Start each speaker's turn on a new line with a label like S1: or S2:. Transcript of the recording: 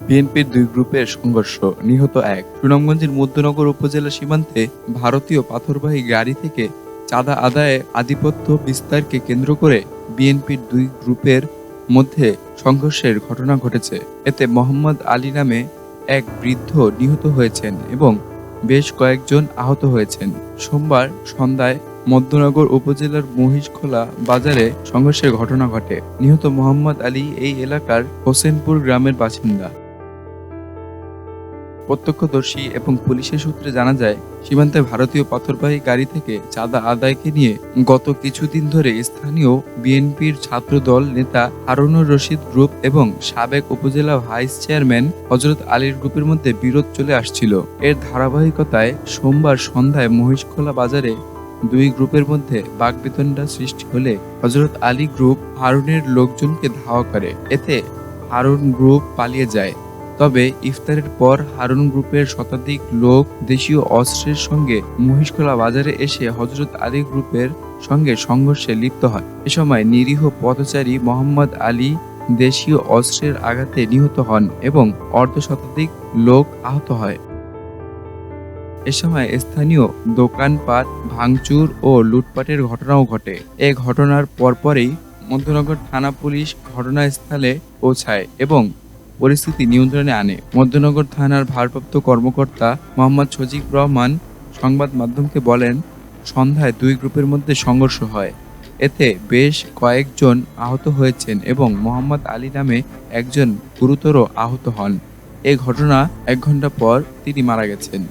S1: বিএনপির দুই গ্রুপের সংঘর্ষ নিহত এক। সুনামগঞ্জের মধ্যনগর উপজেলা সীমান্তে ভারতীয় পাথরবাহী গাড়ি থেকে চাঁদা আদায়ে আধিপত্য বিস্তারকে কেন্দ্র করে বিএনপির দুই গ্রুপের মধ্যে সংঘর্ষের ঘটনা ঘটেছে। এতে মোহাম্মদ আলী নামে এক বৃদ্ধ নিহত হয়েছেন এবং বেশ কয়েকজন আহত হয়েছেন। সোমবার সন্ধ্যায় মধ্যনগর উপজেলার মহিষখোলা বাজারে সংঘর্ষের ঘটনা ঘটে। নিহত মোহাম্মদ আলী এই এলাকার হোসেনপুর গ্রামের বাসিন্দা। প্রত্যক্ষদর্শী এবং পুলিশের সূত্রে জানা যায়, সীমান্তে ভারতীয় পাথরবাহী গাড়ি থেকে চাঁদা আদায়কে নিয়ে গত কিছুদিন ধরে স্থানীয় বিএনপির ছাত্রদল নেতা হারুনুর রশিদ গ্রুপ এবং সাবেক উপজেলা ভাইস চেয়ারম্যান হজরত আলীর গ্রুপের মধ্যে বিরোধ চলে আসছিল। এর ধারাবাহিকতায় সোমবার সন্ধ্যায় মহিষখোলা বাজারে দুই গ্রুপের মধ্যে বাগবিতণ্ডা সৃষ্টি হলে হজরত আলী গ্রুপ হারুনের লোকজনকে ধাওয়া করে। এতে হারুন গ্রুপ পালিয়ে যায়। তবে ইফতারের পর হারুন গ্রুপের শতাধিক লোক দেশীয় অস্ত্রের সঙ্গে মহিষখোলা বাজারে এসে হজরত আলী গ্রুপের সঙ্গে সংঘর্ষে লিপ্ত হয়। এ সময় নিরীহ পথচারী মোহাম্মদ আলী দেশীয় অস্ত্রের আঘাতে নিহত হন এবং শতাধিক লোক আহত হয়। এ সময় স্থানীয় দোকানপাট, ভাঙচুর ও লুটপাটের ঘটনাও ঘটে। এ ঘটনার পরপরই মধ্যনগর থানা পুলিশ ঘটনাস্থলে পৌঁছায় এবং পরিস্থিতি নিয়ন্ত্রণে আনে। মধ্যনগর থানার ভারপ্রাপ্ত কর্মকর্তা মোহাম্মদ সজিব রহমান সংবাদ মাধ্যমকে বলেন, সন্ধ্যায় দুই গ্রুপের মধ্যে সংঘর্ষ হয়। এতে বেশ কয়েকজন আহত হয়েছেন এবং মোহাম্মদ আলী নামে একজন গুরুতর আহত হন। এ ঘটনা এক ঘণ্টা পর তিনি মারা গেছেন।